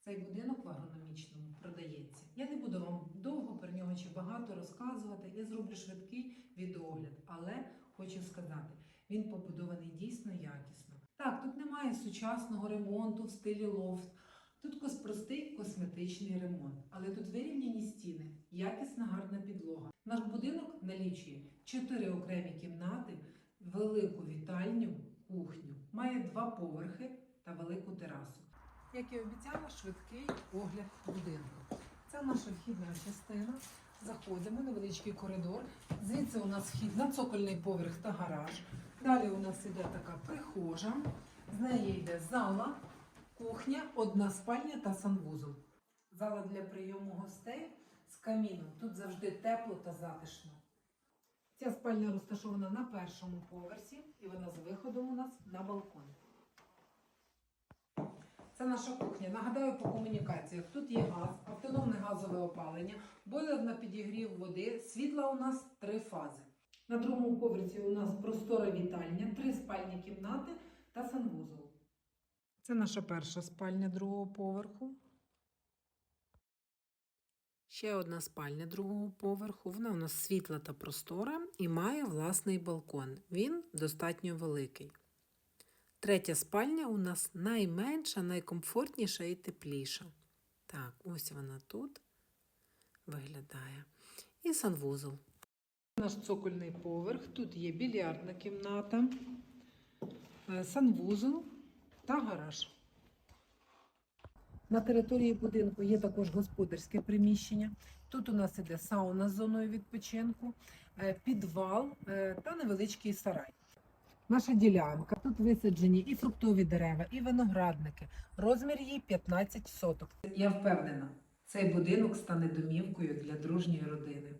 Цей будинок в агрономічному продається. Я не буду вам довго про нього чи багато розказувати. Я зроблю швидкий відеогляд, але хочу сказати, він побудований дійсно якісно. Так, тут немає сучасного ремонту в стилі лофт. Тут простий косметичний ремонт, але тут вирівняні стіни, якісна гарна підлога. Наш будинок налічує чотири окремі кімнати, велику вітальню, кухню, має два поверхи та велику терасу. Як і обіцяла, швидкий огляд будинку. Це наша вхідна частина. Заходимо, невеличкий коридор. Звідси у нас вхід на цокольний поверх та гараж. Далі у нас іде така прихожа. З неї йде зала, кухня, одна спальня та санвузол. Зала для прийому гостей з каміном. Тут завжди тепло та затишно. Ця спальня розташована на першому поверсі, і вона з виходом у нас на балкон. Це наша кухня. Нагадаю по комунікаціях. Тут є газ, автономне газове опалення, бойлер на підігрів води. Світла у нас три фази. На другому поверсі у нас простора вітальня, три спальні кімнати та санвузол. Це наша перша спальня другого поверху. Ще одна спальня другого поверху. Вона у нас світла та простора і має власний балкон. Він достатньо великий. Третя спальня у нас найменша, найкомфортніша і тепліша. Так, ось вона тут виглядає. І санвузол. Наш цокольний поверх. Тут є більярдна кімната, е, санвузол та гараж. На території будинку є також господарське приміщення. Тут у нас іде сауна з зоною відпочинку, е, підвал е, та невеличкий сарай. Наша ділянка. Тут висаджені і фруктові дерева, і виноградники. Розмір її 15 соток. Я впевнена, цей будинок стане домівкою для дружньої родини.